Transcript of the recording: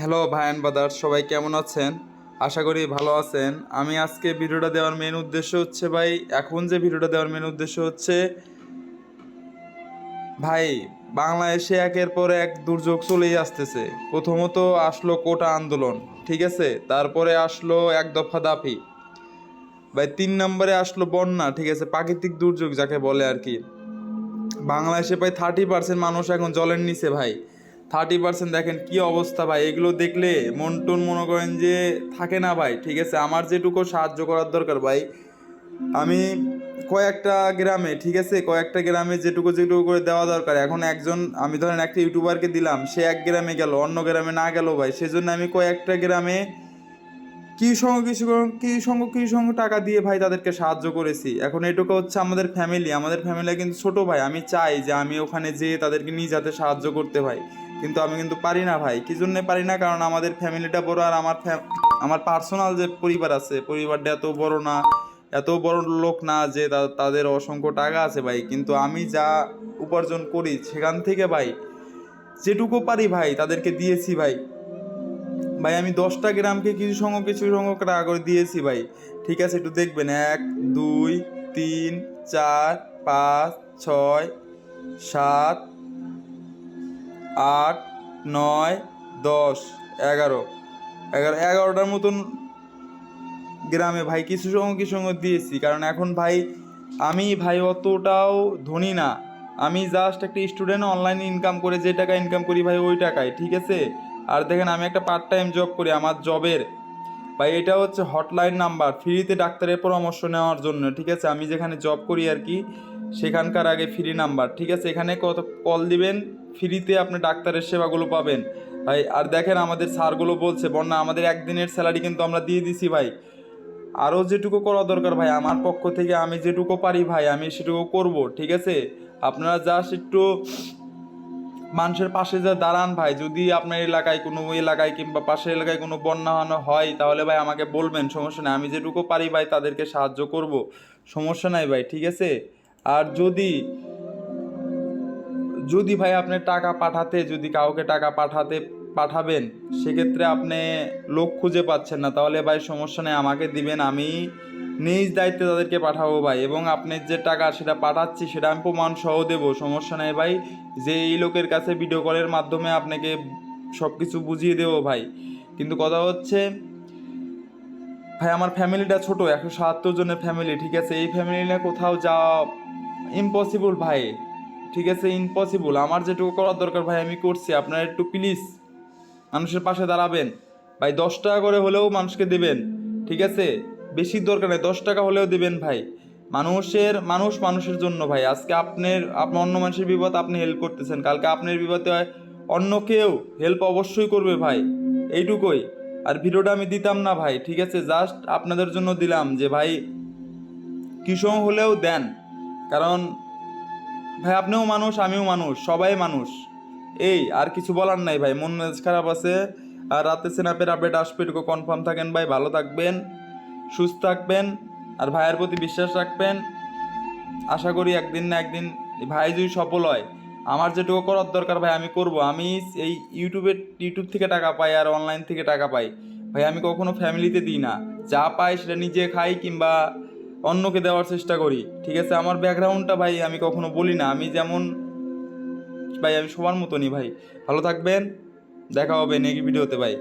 Hello ভায়ান বাদার সবাই কেমন আছেন? আশা করি ভালো আছেন। আমি আজকে ভিডিওটা দেওয়ার মেন উদ্দেশ্য হচ্ছে ভাই, এখন যে ভিডিওটা দেওয়ার মেন উদ্দেশ্য হচ্ছে, ভাই, বাংলাদেশে একের পর এক দুর্যোগ চলেই আসতেছে। প্রথমত আসলো কোটা আন্দোলন, ঠিক আছে? তারপরে আসলো এক দফা দাফি ভাই, তিন নম্বরে আসলো বন্যা, ঠিক আছে? প্রাকৃতিক দুর্যোগ যাকে বলে আর কি। বাংলাদেশে প্রায় থার্টি পার্সেন্ট মানুষ এখন জলের নিচে, ভাই। থার্টি পার্সেন্ট দেখেন কি অবস্থা ভাই, এগুলো দেখলে মন টন মনে করেন যে থাকে না ভাই, ঠিক আছে? আমার যেটুকু সাহায্য করার দরকার ভাই, আমি কয়েকটা গ্রামে, ঠিক আছে? কয়েকটা গ্রামে যেটুকু যেটুকু করে দেওয়া দরকার। এখন একজন, আমি ধরেন একটা ইউটিউবারকে দিলাম, সে এক গ্রামে গেল, অন্য গ্রামে না গেল ভাই, সেজন্য আমি কয়েকটা গ্রামে কি সঙ্গে কিছু কি সঙ্গে কি সঙ্গে টাকা দিয়ে ভাই তাদেরকে সাহায্য করেছি। এখন এটুকু হচ্ছে আমাদের ফ্যামিলি আমাদের ফ্যামিলি কিন্তু ছোট ভাই, আমি চাই যে আমি ওখানে যেয়ে তাদেরকে নিজ যাতে সাহায্য করতে ভাই। কিন্তু আমি কিন্তু পারি না ভাই। কি জন্যে পারি না? কারণ আমাদের ফ্যামিলিটা বড় আর আমার আমার পার্সোনাল যে পরিবার আছে, পরিবারটা এত বড় না, এত বড় লোক না যে তাদের অসংখ্য টাকা আছে ভাই। কিন্তু আমি যা উপার্জন করি সেখান থেকে ভাই, যেটুকু পারি ভাই, তাদেরকে দিয়েছি ভাই। ভাই, আমি দশটা গ্রামকে কিছু সংখ্যক কিছু সংখ্যক টাকা করে দিয়েছি ভাই। ঠিক আছে, একটু দেখবেন। এক, দুই, তিন, চার, পাঁচ, ছয়, সাত আট, নয়, দশ, এগারো। এগারো, এগারোটার মতন গ্রামে ভাই কিছু সঙ্গে কিছু সঙ্গে দিয়েছি, কারণ এখন ভাই আমি ভাই অতটাও ধনী না। আমি জাস্ট একটা স্টুডেন্ট অনলাইনে ইনকাম করে যে টাকা ইনকাম করি ভাই ওই টাকায়, ঠিক আছে? আর দেখেন আমি একটা পার্ট টাইম জব করি, আমার জবের ভাই, এটা হচ্ছে হটলাইন নাম্বার ফ্রিতে ডাক্তারের পরামর্শ নেওয়ার জন্য, ঠিক আছে? আমি যেখানে জব করি আর কি, সেখানকার আগে ফ্রি নাম্বার ঠিক আছে? এখানে কত কল দিবেন ফ্রিতে আপনি ডাক্তারের সেবাগুলো পাবেন। ভাই, আর দেখেন আমাদের স্যারগুলো বলছে, বন্যা, আমাদের একদিনের স্যালারি কিন্তু আমরা দিয়ে দিছি ভাই। আরও যেটুকু করা দরকার ভাই, আমার পক্ষ থেকে আমি যেটুকু পারি ভাই, আমি সেটুকু করব, ঠিক আছে? আপনারা জাস্ট একটু মানুষের পাশে যা দাঁড়ান ভাই, যদি আপনার এলাকায় কোনো এলাকায় কিংবা পাশের এলাকায় কোনো বন্যা হানো হয়, তাহলে ভাই আমাকে বলবেন, সমস্যা নেই। আমি যেটুকু পারি ভাই তাদেরকে সাহায্য করব। সমস্যা নাই ভাই, ঠিক আছে? আর যদি যদি ভাই আপনি টাকা পাঠাতে, যদি কাউকে টাকা পাঠাতে, পাঠাবেন, সেক্ষেত্রে আপনি লোক খুঁজে পাচ্ছেন না। তাহলে ভাই সমস্যা নেই, আমাকে দিবেন। আমি নিজ দায়িত্বে তাদেরকে পাঠাবো ভাই, এবং আপনার যে টাকা সেটা পাঠাচ্ছি সেটা আমি প্রমাণ সহ দেবো, সমস্যা নেই ভাই। যে এই লোকের কাছে ভিডিও কলের মাধ্যমে আপনাকে সব কিছু বুঝিয়ে দেবো ভাই। কিন্তু কথা হচ্ছে, ভাই আমার ফ্যামিলিটা ছোট, একশো সাহাত্তর জনের ফ্যামিলি, ঠিক আছে? এই ফ্যামিলি নিয়ে কোথাও যাওয়া ইম্পসিবল ভাই, ঠিক আছে? ইম্পসিবল আমার যেটুকু করার দরকার ভাই, আমি করছি। আপনারা একটু প্লিজ মানুষের পাশে দাঁড়াবেন। ভাই, দশ টাকা করে হলেও মানুষকে দেবেন, ঠিক আছে? বেশি দরকার নেই, দশ টাকা হলেও দেবেন ভাই। মানুষের, মানুষ মানুষের জন্য ভাই। আজকে আপনার আপনার অন্য মানুষের বিপদ আপনি হেল্প করতেছেন। কালকে আপনার বিপদে অন্য কেউ হেল্প অবশ্যই করবে ভাই। এইটুকুই। আর ভিডিওটা আমি দিতাম না ভাই, ঠিক আছে? জাস্ট আপনাদের জন্য দিলাম যে ভাই কৃষক হলেও দেন। কারণ ভাই, আপনিও মানুষ, আমিও মানুষ, সবাই মানুষ। এই, আর কিছু বলার নাই ভাই। মন মেজাজ খারাপ আছে। আর রাতে সেনাপের আপডেট আসবে, এটুকু কনফার্ম থাকেন ভাই। ভালো থাকবেন। সুস্থ থাকবেন আর ভাইয়ের প্রতি বিশ্বাস রাখবেন। আশা করি একদিন না একদিন ভাই যদি সফল হয়, আমার যেটুকু করার দরকার ভাই, আমি করব। আমি এই ইউটিউবে ইউটিউব থেকে টাকা পাই আর অনলাইন থেকে টাকা পাই। ভাই, আমি কখনো ফ্যামিলিতে দিই না। যা পাই সেটা নিজে খাই কিংবা অন্যকে দেওয়ার চেষ্টা করি। ঠিক আছে? আমার ব্যাকগ্রাউন্ডটা ভাই, আমি কখনো বলি না। আমি যেমন, ভাই, আমি সবার মতনই ভাই। ভালো থাকবেন। দেখা হবে নেক্সট ভিডিওতে ভাই।